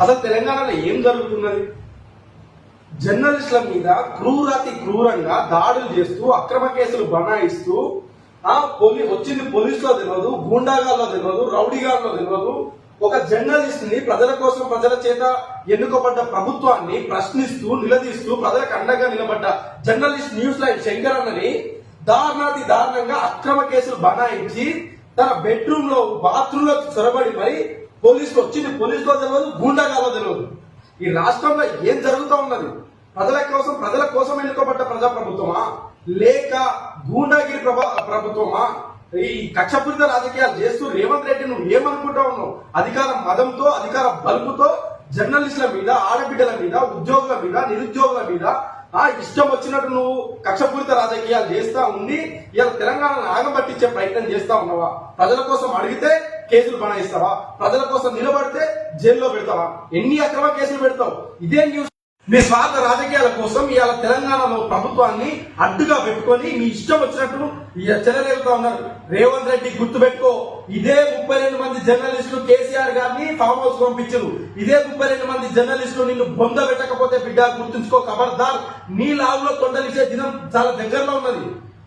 అసలు తెలంగాణలో ఏం జరుగుతున్నది? జర్నలిస్టుల మీద క్రూరాతి క్రూరంగా దాడులు చేస్తూ అక్రమ కేసులు బనాయిస్తూ ఆ పోలీ వచ్చింది పోలీసులో తెలియదు గూండాగాల్లో తెలియదు రౌడీగాల్లో తెలియదు ఒక జర్నలిస్ట్ని ప్రజల కోసం ప్రజల చేత ఎన్నుకోబడ్డ ప్రభుత్వాన్ని ప్రశ్నిస్తూ నిలదీస్తూ ప్రజలకు అండగా నిలబడ్డ జర్నలిస్ట్ న్యూస్ లైన్ శంకర్ అన్నని దారుణాతి దారుణంగా అక్రమ కేసులు బనాయించి తన బెడ్రూమ్లో బాత్రూమ్లో చొరబడి మరి పోలీసులు వచ్చింది. పోలీసులో తెలియదు గూండాగాలో తెలియదు. ఈ రాష్ట్రంలో ఏం జరుగుతూ ఉన్నది? ప్రజల కోసం ప్రజల కోసం ఎన్నుకోబడ్డ ప్రజా ప్రభుత్వమా? లేక గూండాగిరి ప్రభ- ప్రభుత్వమా? ఈ కక్షపూరిత రాజకీయాలు చేస్తూ రేవంత్ రెడ్డి నువ్వు ఏమనుకుంటా ఉన్నావు? అధికార మదంతో అధికార బలుపుతో జర్నలిస్టుల మీద ఆడబిడ్డల మీద ఉద్యోగుల మీద నిరుద్యోగుల మీద ఆ ఇష్టం వచ్చినట్టు నువ్వు కక్షపూరిత రాజకీయాలు చేస్తా ఉండి ఇలా తెలంగాణను ఆగబట్టించే ప్రయత్నం చేస్తా ఉన్నావా? ప్రజల కోసం అడిగితే కేసులు బనాయిస్తావా? ప్రజల కోసం నిలబడితే జైల్లో పెడతావా? ఎన్ని అక్రమ కేసులు పెడతావు? ఇదే న్యూస్ మీ స్వార్థ రాజకీయాల కోసం ఇవాళ తెలంగాణలో ప్రభుత్వాన్ని అడ్డుగా పెట్టుకొని మీ ఇష్టం వచ్చినట్టు ఇవాళ చెలరేగుతా ఉన్నారు. రేవంత్ రెడ్డి గుర్తుపెట్టుకో ఇదే ముప్పై రెండు మంది జర్నలిస్టులు కేసీఆర్ గారిని ఫామ్ హౌస్ పంపించరు. ఇదే ముప్పై రెండు మంది జర్నలిస్టులు నిన్ను బొంద పెట్టకపోతే బిడ్డ గుర్తుంచుకో ఖబర్దార్ నీ లావులో తొండలిచ్చే దినం చాలా దగ్గరలో ఉన్నది.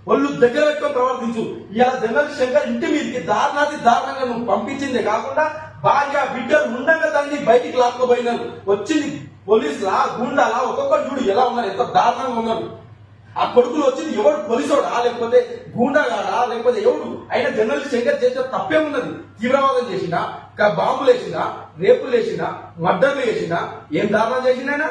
ఒళ్ళు దగ్గర పెట్టుకొని ప్రవర్తించు. ఇలా జనరల్ శంకర్ ఇంటి మీదకి దారుణాది దారుణంగా నువ్వు పంపించిందే కాకుండా భార్య బిడ్డలు ఉండగా దాన్ని బయటికి లాక్కోపోయినారు వచ్చింది పోలీసులా గుండాలా ఒక్కొక్కరు చూడు ఎలా ఉన్నారు ఎంత దారుణంగా ఉన్నారు. ఆ కొడుకులు వచ్చింది ఎవడు పోలీసోడా లేకపోతే గూండాగాడా లేకపోతే ఎవడు? అయినా జనరల్ శంకర్ చేసిన తప్పేమున్నది తీవ్రవాదం చేసినా బాంబులు వేసినా రేపులు వేసిన మర్డర్లు వేసిన ఏం దారుణం చేసినా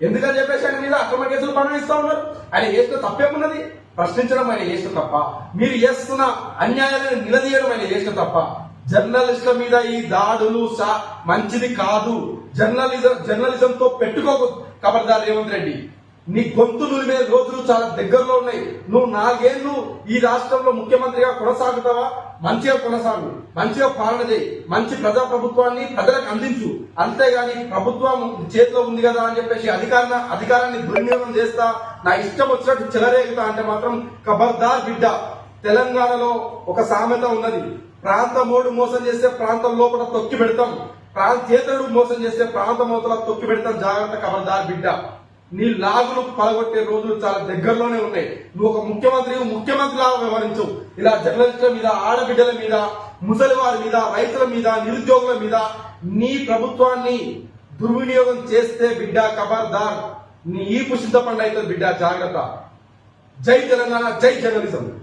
ఎందుకని చెప్పేసి ఆయన మీద అక్రమ కేసులు పరిణమిస్తా ఉన్నారు? ఆయన చేసిన తప్పేమున్నది ప్రశ్నించడం ఆయన చేసిన తప్ప మీరు చేస్తున్న అన్యాయాలను నిలదీయడం ఆయన చేసిన తప్ప జర్నలిస్టుల మీద ఈ దాడులు మంచిది కాదు. జర్నలిజం జర్నలిజంతో పెట్టుకో పెట్టుకోకు ఖబర్దార్ రేవంత్ రెడ్డి. నీ గొంతు నులిమే రోజులు చాలా దగ్గరలో ఉన్నాయి. నువ్వు నాలుగేళ్ళు ఈ రాష్ట్రంలో ముఖ్యమంత్రిగా కొనసాగుతావా? మంచిగా కొనసాగు. మంచిగా పాలన చేయి. మంచి ప్రజా ప్రభుత్వాన్ని ప్రజలకు అందించు. అంతేగాని ప్రభుత్వం చేతిలో ఉంది కదా అని చెప్పేసి అధికార అధికారాన్ని దుర్వినియోగం చేస్తా నా ఇష్టం వచ్చినట్టు చెలరేగుతా అంటే మాత్రం కబర్దార్ బిడ్డ. తెలంగాణలో ఒక సామెత ఉన్నది. ప్రాంతం ప్రాంతమోడు మోసం చేస్తే ప్రాంతం లోపల తొక్కి పెడతాం. ప్రాంతేతరుడు మోసం చేస్తే ప్రాంతం అవతల తొక్కి పెడతాం. జాగ్రత్త కబర్దార్ బిడ్డ. నీ లాగులు పడగొట్టే రోజులు చాలా దగ్గరలోనే ఉన్నాయి. నువ్వు ఒక ముఖ్యమంత్రి ముఖ్యమంత్రి లాగా వ్యవహరించు. ఇలా జర్నలిస్టుల మీద ఆడబిడ్డల మీద ముసలి వారి మీద రైతుల మీద నిరుద్యోగుల మీద నీ ప్రభుత్వాన్ని దుర్వినియోగం చేస్తే బిడ్డ కబర్దార్. నీ ఈ పుషిత పండు అవుతుంది బిడ్డ జాగ్రత్త. జై తెలంగాణ జై జర్నలిజం.